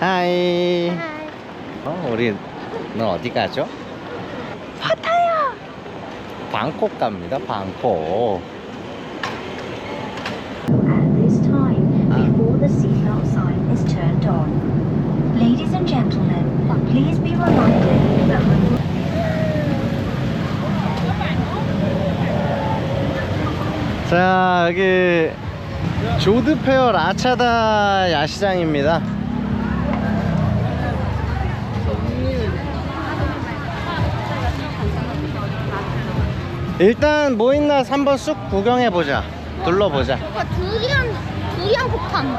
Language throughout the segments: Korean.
하이. 어, 우리 너 어디 가죠? 파타야. 방콕 갑니다. 방콕. at this time before the seatbelt sign is turned on. Ladies and gentlemen, please be reminded that 자, 여기 조드페어 라차다 야시장입니다. 일단 뭐 있나 한번 쑥 구경해 보자. 둘러보자. 오빠 두리안 두리안 폭탄.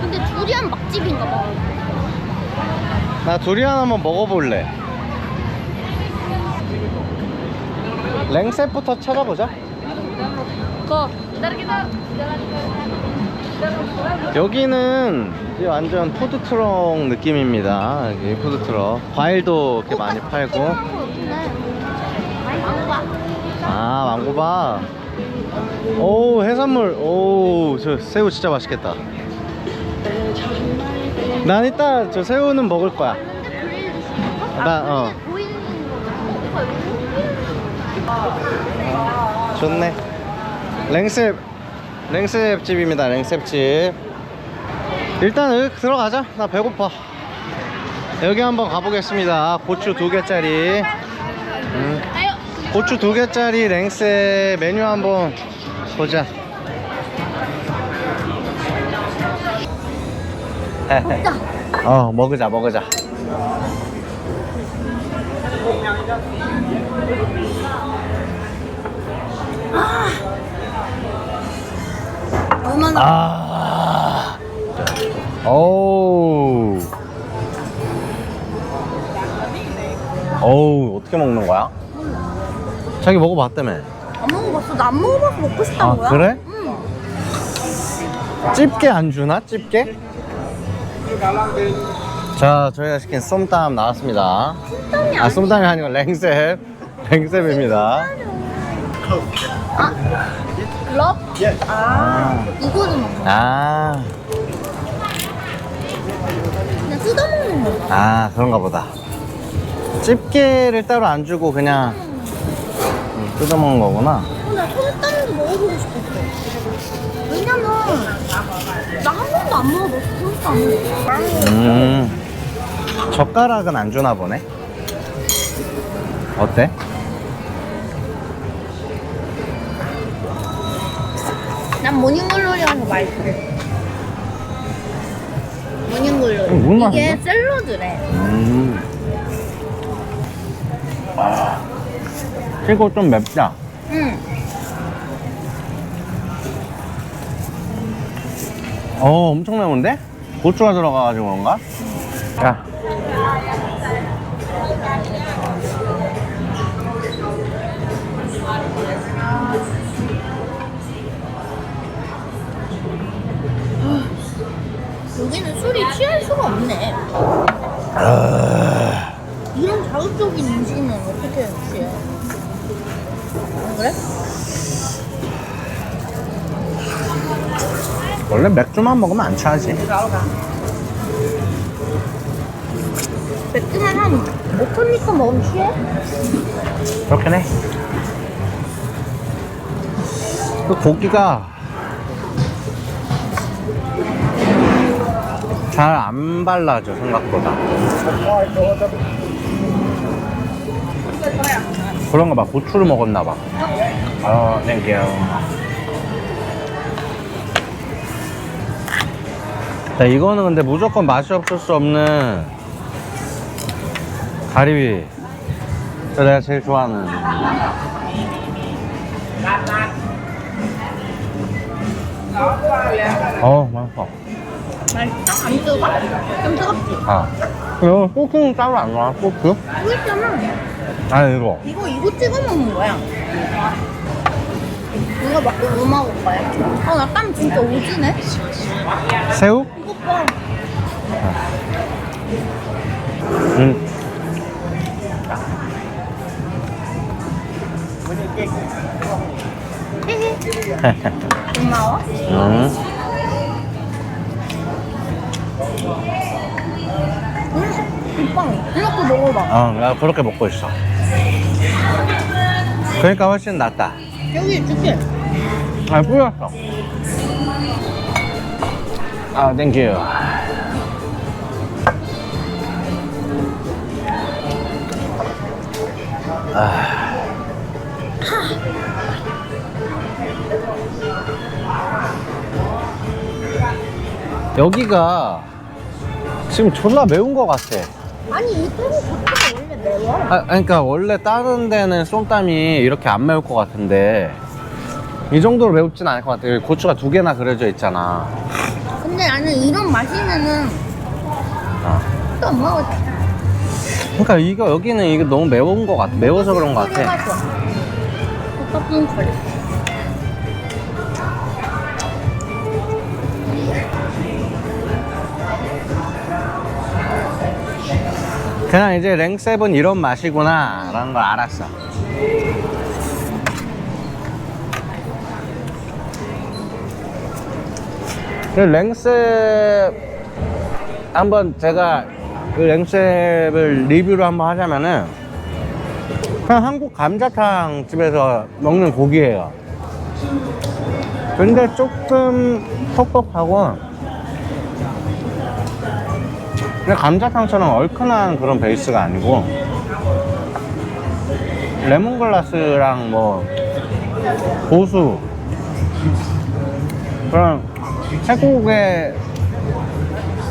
근데 두리안 맛집인가 봐. 나 두리안 한번 먹어볼래. 랭셋부터 찾아보자. 기다리기다. 여기는 이제 완전 푸드트럭 느낌입니다. 여기 푸드트럭. 과일도 이렇게 많이 팔고. 아, 망고바. 오, 해산물. 오, 저 새우 진짜 맛있겠다. 난 이따 저 새우는 먹을 거야. 나, 어. 좋네. 랭셉, 랭셉 집입니다. 랭셉 집. 일단 여기 들어가자. 나 배고파. 여기 한번 가보겠습니다. 고추 두 개짜리. 음. 고추 두 개짜리 랭셉 메뉴 한번 보자. 먹자. 어, 먹으자, 먹으자. 얼마나? 아. 오우. 어우, 어떻게 먹는 거야? 자기 먹어봤다며. 안 먹어봤어. 나 안 먹어봐서 먹고 싶다는 아, 거야. 그래? 응. 집게 안 주나? 집게? 자, 저희가 시킨 쏨땀 나왔습니다. 땀이 아, 안. 쏨땀이 아니고 랭셉. 랭셉입니다. 글 럽? 아. 이거는 먹어. 아, 그냥 뜯어 먹는 거야. 아, 그런가 보다. 집게를 따로 안 주고 그냥 음, 뜯어먹는 거구나. 어, 나 손땀도 먹어보고 싶었어. 왜냐면 나 한 번도 안 먹어봤어 손땀을. 음, 젓가락은 안 주나 보네. 어때? 난 모닝글로리라서 맛있어. 모닝글로리. 음, 뭘 이게 맛있네? 샐러드래. 음. 아, 이거 좀 맵다. 응. 어, 엄청 매운데? 고추가 들어가가지고 그런가? 야. 여기는 술이 취할 수가 없네. 아, 이런 자극적인 음식은 어떻게 취해? 안 그래? 원래 맥주만 먹으면 안 취하지. 맥주만 한 5톤 리터 먹으면 취해? 그렇긴 해. 그 고기가 잘 안 발라져 생각보다. 그런가 봐. 고추를 먹었나 봐. 어, 땡큐. 자, 이거는 근데 무조건 맛이 없을 수 없는 가리비. 저 내가 제일 좋아하는. 어, 맛있어. 맛있어? 안 뜨거? 좀 뜨겁지? 아. 이거 소스는 따로 안 나와, 소스? 이거 있잖아. 아, 이거. 이거 이거 찍어 먹는 거야. 이거 먹고 뭐 먹을 거야? 어, 나땀 진짜 오지네. 새우? 이거 봐. 응. 고마워. 응. 이빵 이렇게 먹어봐. 어, 나 그렇게 먹고 있어. 그러니까 훨씬 낫다. 여기 줄게. 아, 뿌렸어. 아, 땡큐. 아. 여기가 지금 졸라 매운 것 같아. 아니 이 태국 고추가 원래 매워. 아, 그러니까 원래 다른 데는 쏨땀이 이렇게 안 매울 것 같은데 이 정도로 매웁진 않을 것 같아. 여기 고추가 두 개나 그려져 있잖아. 근데 나는 이런 맛이면은 어. 또 먹어. 그러니까 이거 여기는 이게 너무 매운 것 같아. 매워서 그런 것 같아. 볶음 커리. 그냥 이제 랭세븐 이런 맛이구나 라는 걸 알았어. 그 랭셉 한번 제가 그 랭셉을 리뷰를 한번 하자면은 그냥 한국 감자탕 집에서 먹는 고기예요. 근데 조금 퍽퍽하고 근데 감자탕처럼 얼큰한 그런 베이스가 아니고 레몬글라스랑 뭐 고수 그런 태국의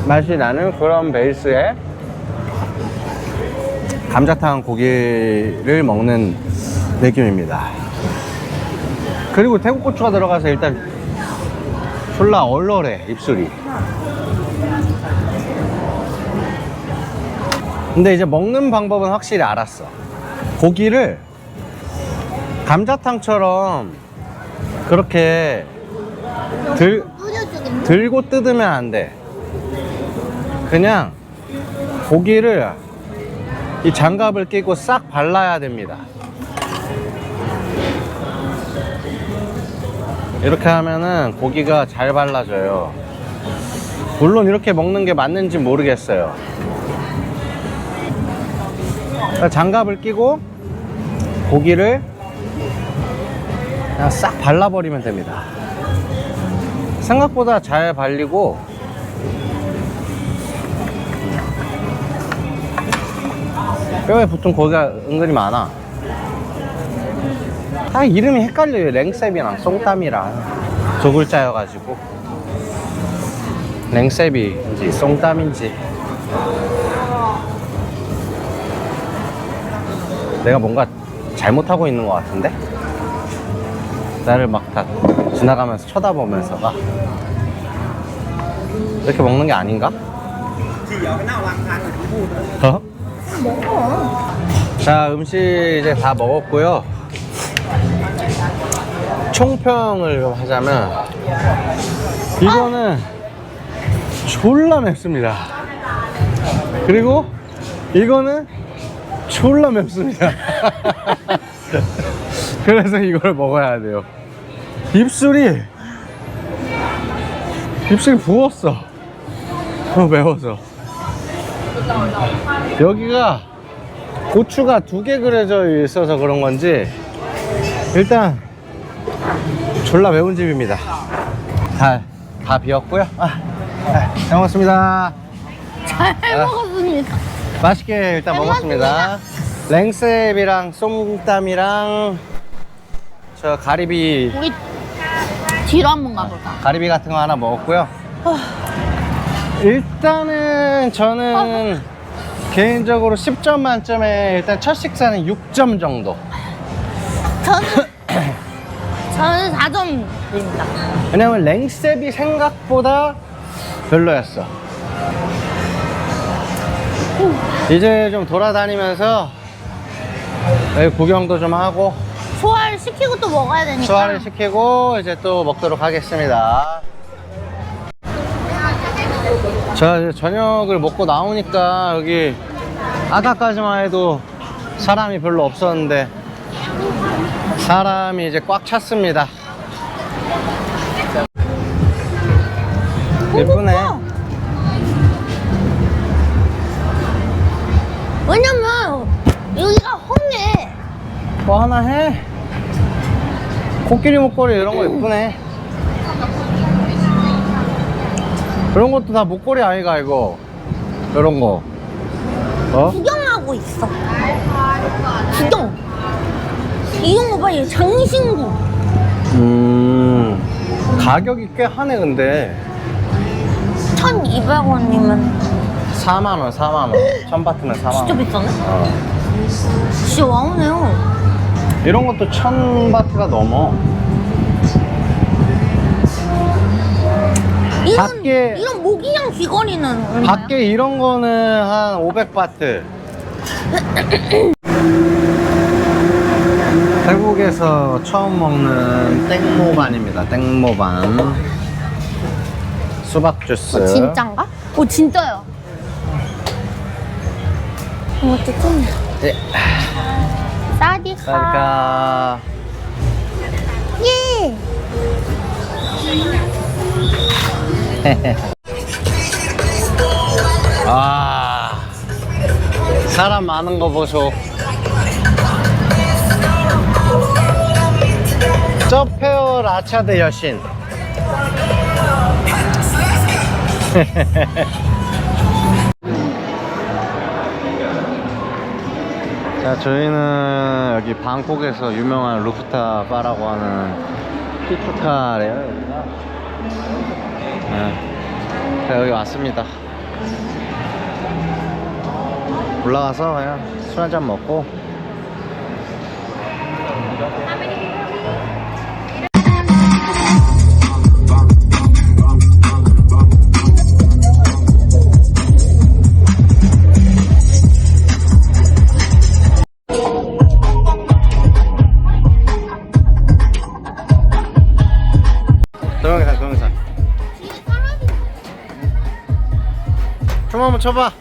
맛이 나는 그런 베이스의 감자탕 고기를 먹는 느낌입니다. 그리고 태국 고추가 들어가서 일단 졸라 얼얼해 입술이. 근데 이제 먹는 방법은 확실히 알았어. 고기를 감자탕처럼 그렇게 들. 들고 뜯으면 안 돼. 그냥 고기를 이 장갑을 끼고 싹 발라야 됩니다. 이렇게 하면은 고기가 잘 발라져요. 물론 이렇게 먹는 게 맞는지 모르겠어요. 장갑을 끼고 고기를 그냥 싹 발라버리면 됩니다. 생각보다 잘 발리고 뼈에 붙은 고기가 은근히 많아. 다 이름이 헷갈려요. 랭셉이랑 송땀이랑 두 글자여가지고 랭셉인지 송땀인지 내가 뭔가 잘못하고 있는 것 같은데? 나를 막 다 지나가면서 쳐다보면서가 이렇게 먹는 게 아닌가? 어? 자 음식 이제 다 먹었고요 총평을 좀 하자면 이거는 졸라 맵습니다 그리고 이거는 졸라 맵습니다 그래서 이걸 먹어야 돼요 입술이 입술이 부었어 너무 매워서 여기가 고추가 두 개 그려져 있어서 그런 건지 일단 졸라 매운 집입니다. 다, 다 비었고요. 아, 아, 잘 먹었습니다. 잘 아. 먹었습니다. 맛있게 일단 잘 먹었습니다. 랭셉이랑 쏨땀이랑 저 가리비 우리 뒤로 한번 가볼까? 가리비 같은 거 하나 먹었고요. 일단은 저는 개인적으로 10점 만점에 일단 첫 식사는 6점 정도. 저는 저는 4점입니다. 왜냐면 랭셉이 생각보다 별로였어. 이제 좀 돌아다니면서 여기 구경도 좀 하고 소화를 시키고 또 먹어야 되니까. 소화를 시키고 이제 또 먹도록 하겠습니다. 자, 이제 저녁을 먹고 나오니까 여기 아까까지만 해도 사람이 별로 없었는데 사람이 이제 꽉 찼습니다. 예쁘네. 왜냐면 여기가 험해. 뭐 하나 해 코끼리 목걸이 이런 거 예쁘네 그런 것도 다 목걸이 아이가 이거 이런 거 어? 구경하고 있어. 구경. 거 봐, 얘 장신구. 음 가격이 꽤 하네 근데 1,200원이면 4만 원 4만원 천바트면 4만 원 진짜 비싸네? 어. 진짜 와우네요. 이런 것도 천 바트가 넘어. 이런, 밖에- 이런 모기향 귀걸이는 얼마야? 밖에 이런 거는 한 500바트. 태국에서 처음 먹는 땡모반입니다. 땡모반. 수박 주스. 어, 진짠가? 오, 진짜요. 이것도 좀. 예. 사디카. 예. 아 사람 많은 거 보소. 저 페어 라차드 여신. 자, 저희는 여기 방콕에서 유명한 루프타 바라고 하는 피투카래요, 여기가. 네. 자, 여기 왔습니다. 올라가서 그냥 술 한잔 먹고 춤 한번 있다니까.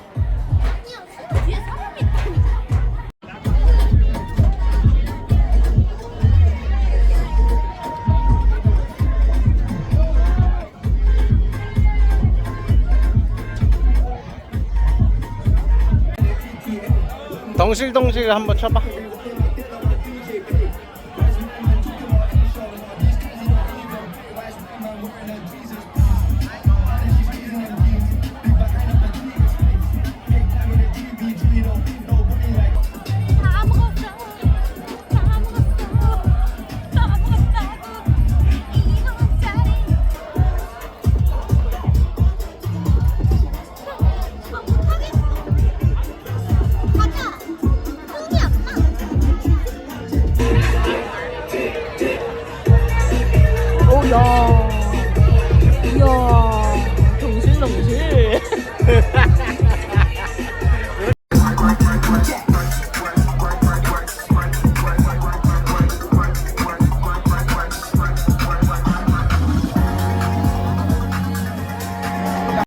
덩실덩실 한번 쳐봐